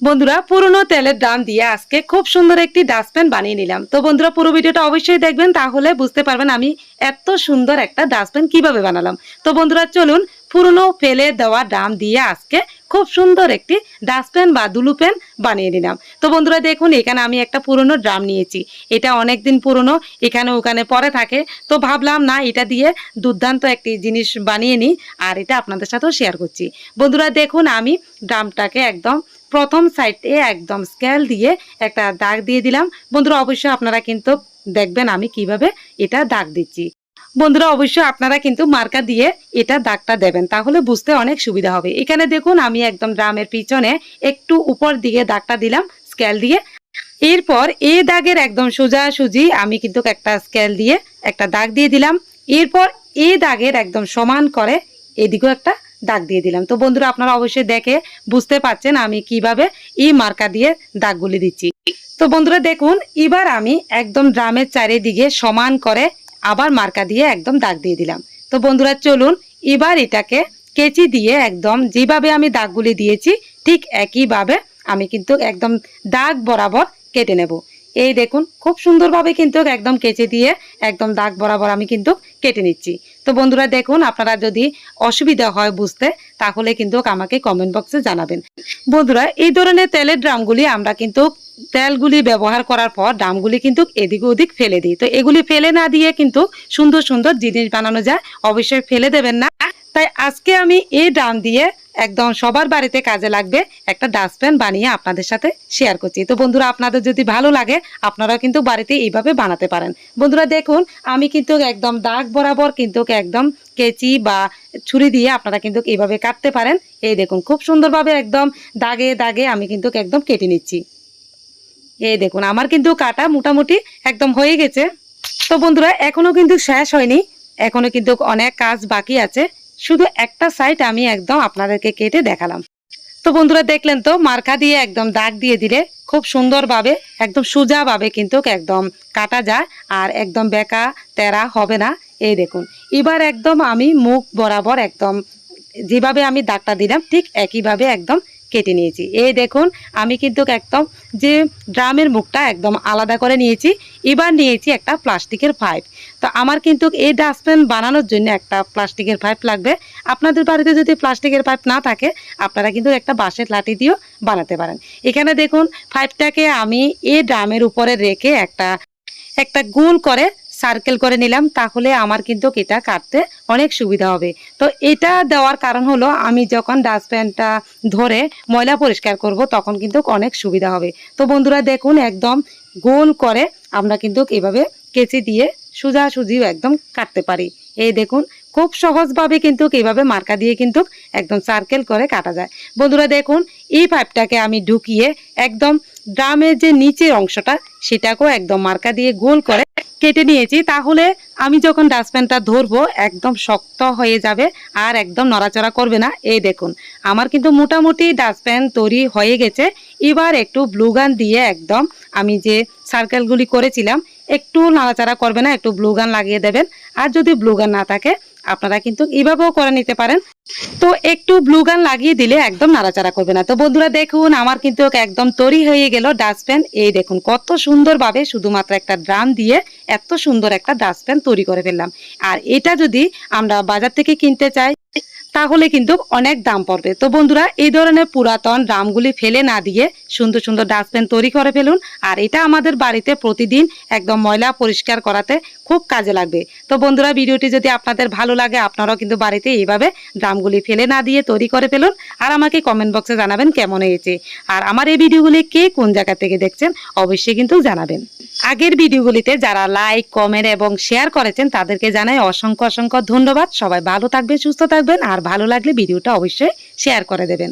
বন্ধুরা, পুরনো তেলের ড্রাম দিয়ে আজকে খুব সুন্দর একটি ডাস্টবিন বানিয়ে নিলাম। তো বন্ধুরা, পুরো ভিডিওটা অবশ্যই দেখবেন, তাহলে বুঝতে পারবেন আমি এত সুন্দর একটা ডাস্টবিন কীভাবে বানালাম। তো বন্ধুরা, চলুন পুরনো ফেলে দেওয়া ড্রাম দিয়ে আজকে খুব সুন্দর একটি ডাস্টবিন বা দুলু পেন বানিয়ে নিলাম। তো বন্ধুরা দেখুন, এখানে আমি একটা পুরনো ড্রাম নিয়েছি। এটা অনেক দিন পুরনো, এখানে ওখানে পরে থাকে। তো ভাবলাম, না, এটা দিয়ে দুর্দান্ত একটি জিনিস বানিয়ে নিই আর এটা আপনাদের সাথেও শেয়ার করছি। বন্ধুরা দেখুন, আমি ড্রামটাকে একদম প্রথম সাইডে একদম স্কেল দিয়ে একটা দাগ দিয়ে দিলাম। বন্ধুরা, অবশ্যই আপনারা কিন্তু দেখবেন আমি কীভাবে এটা দাগ দিচ্ছি। বন্ধুরা, অবশ্যই আপনারা কিন্তু মার্কা দিয়ে এটা দাগটা দেবেন, তাহলে বুঝতে অনেক সুবিধা হবে। এখানে দেখুন, আমি একদম ড্রামের পিছনে একটু উপর দিকে দাগটা দিলাম, স্কেল দিয়ে। এরপর এ দাগের একদম সোজা সুজি আমি কিন্তু একটা স্কেল দিয়ে একটা দাগ দিয়ে দিলাম। এরপর এ দাগের একদম সমান করে এদিকেও একটা দাগ দিয়ে দিলাম। তো বন্ধুরা, আপনারা অবশ্যই দেখে বুঝতে পারছেন আমি কীভাবে এই মার্কা দিয়ে দাগগুলি দিচ্ছি। তো বন্ধুরা, দেখুন, এবার আমি একদম ড্রামের চারিদিকে সমান করে আবার মার্কা দিয়ে একদম দাগ দিয়ে দিলাম। তো বন্ধুরা, চলুন এবার এটাকে কেচি দিয়ে একদম যেভাবে আমি দাগগুলি দিয়েছি ঠিক একইভাবে আমি কিন্তু একদম দাগ বরাবর কেটে নেব। এই দেখুন, খুব সুন্দরভাবে কিন্তু একদম কেচে দিয়ে একদম দাগ বরাবর আমি কিন্তু কেটে নিচ্ছি। তো বন্ধুরা দেখুন, আপনারা যদি অসুবিধা হয় বুঝতে, তাহলে কিন্তু আমাকে কমেন্ট বক্সে জানাবেন। বন্ধুরা, এই ধরনের তেলের ড্রামগুলি আমরা কিন্তু তেলগুলি ব্যবহার করার পর ড্রামগুলি কিন্তু এদিক ওদিক ফেলে দিই। তো এগুলি ফেলে না দিয়ে কিন্তু সুন্দর সুন্দর জিনিস বানানো যায়, অবশ্যই ফেলে দেবেন না। তাই আজকে আমি এই ড্রাম দিয়ে একদম সবার বাড়িতে কাজে লাগবে একটা ডাস্টবিন বানিয়ে আপনাদের সাথে শেয়ার করছি। তো বন্ধুরা, আপনাদের যদি ভালো লাগে আপনারা কিন্তু বাড়িতে এইভাবে বানাতে পারেন। বন্ধুরা, দেখুন, আমি কিন্তু একদম দাগ বরাবর কিন্তু একদম কেচি বা ছুরি দিয়ে আপনারা কিন্তু এইভাবে কাটতে পারেন। এই দেখুন, খুব সুন্দরভাবে একদম দাগে দাগে আমি কিন্তু একদম কেটে নিচ্ছি। এই দেখুন, আমার কিন্তু কাটা মোটামুটি একদম হয়ে গেছে। তো বন্ধুরা, এখনও কিন্তু শেষ হয়নি। এখনও কিন্তু অনেক কাজ বাকি আছে। শুধু একটা সাইড আমি একদম আপনাদেরকে কেটে দেখালাম। তো বন্ধুরা দেখলেন তো, মার্কা দিয়ে একদম দাগ দিয়ে দিলে খুব সুন্দরভাবে, একদম সোজাভাবে কিন্তু একদম কাটা যায় আর একদম বেকা তেরা হবে না। এই দেখুন, এবার একদম আমি মুখ বরাবর একদম যেভাবে আমি দাগটা দিলাম ঠিক একইভাবে একদম কেটে নিয়েছি। এই দেখুন, আমি কিন্তু একদম যে ড্রামের মুখটা একদম আলাদা করে নিয়েছি, এবার নিয়েছি একটা প্লাস্টিকের পাইপ। তো আমার কিন্তু এই ডাস্টবিন বানানোর জন্য একটা প্লাস্টিকের পাইপ লাগবে। আপনাদের বাড়িতে যদি প্লাস্টিকের পাইপ না থাকে, আপনারা কিন্তু একটা বাঁশের লাঠি দিয়েও বানাতে পারেন। এখানে দেখুন, পাইপটাকে আমি এই ড্রামের উপরে রেখে একটা একটা গোল করে সার্কেল করে নিলাম, তাহলে আমার কিন্তু এটা কাটতে অনেক সুবিধা হবে। তো এটা দেওয়ার কারণ হলো, আমি যখন ডাস্টবিনটা ধরে ময়লা পরিষ্কার করব, তখন কিন্তু অনেক সুবিধা হবে। তো বন্ধুরা, দেখুন, একদম গোল করে আমরা কিন্তু এভাবে কেচি দিয়ে সোজাসুজিও একদম কাটতে পারি। এই দেখুন, খুব সহজভাবে কিন্তু এইভাবে মার্কা দিয়ে কিন্তু একদম সার্কেল করে কাটা যায়। বন্ধুরা, দেখুন, এই পাইপটাকে আমি ঢুকিয়ে একদম ড্রামের যে নিচের অংশটা, সেটাকেও একদম মার্কা দিয়ে গোল করে কেটে নিয়েছি তাহলে আমি যখন ডাস্টবিনটা ধরবো, একদম শক্ত হয়ে যাবে আর একদম নড়াচড়া করবে না। এই দেখুন, আমার কিন্তু মোটামুটি ডাস্টবিন তৈরি হয়ে গেছে। এবার একটু ব্লু গান দিয়ে একদম আমি যে সার্কেলগুলি করেছিলাম, একটু নাড়াচাড়া করবে না, একটু ব্লু গান লাগিয়ে দেবেন। আর যদি ব্লু গান না থাকে, আপনারা কিন্তু এভাবেও করে নিতে পারেন। তো একটু ব্লু গান লাগিয়ে দিলে একদম নাড়াচাড়া করবে না। তো বন্ধুরা, দেখুন, আমার কিন্তু একদম তৈরি হয়ে গেল ডাস্টবিন এই দেখুন, কত সুন্দরভাবে শুধুমাত্র একটা ড্রাম দিয়ে এত সুন্দর একটা ডাস্টবিন তৈরি করে ফেললাম। আর এটা যদি আমরা বাজার থেকে কিনতে চাই, তাহলে কিন্তু অনেক দাম পড়বে। তো বন্ধুরা, এই ধরনের পুরাতন ড্রামগুলি ফেলে না দিয়ে সুন্দর সুন্দর ডাস্টবিন তৈরি করে ফেলুন। আর এটা আমাদের বাড়িতে প্রতিদিন একদম ময়লা পরিষ্কার করাতে খুব কাজে লাগবে। তো বন্ধুরা, ভিডিওটি যদি আপনাদের ভালো লাগে, আপনারাও কিন্তু বাড়িতে এইভাবে ড্রামগুলি ফেলে না দিয়ে তৈরি করে ফেলুন। আর আমাকে কমেন্ট বক্সে জানাবেন কেমন হয়েছে। আর আমার এই ভিডিওগুলি কে কোন জায়গা থেকে দেখছেন, অবশ্যই কিন্তু জানাবেন। আগের ভিডিওগুলিতে যারা লাইক কমেন্ট এবং শেয়ার করেছেন, তাদেরকে জানাই অসংখ্য অসংখ্য ধন্যবাদ। সবাই ভালো থাকবেন, সুস্থ থাকবেন, আর ভালো লাগলে ভিডিওটা অবশ্যই শেয়ার করে দেবেন।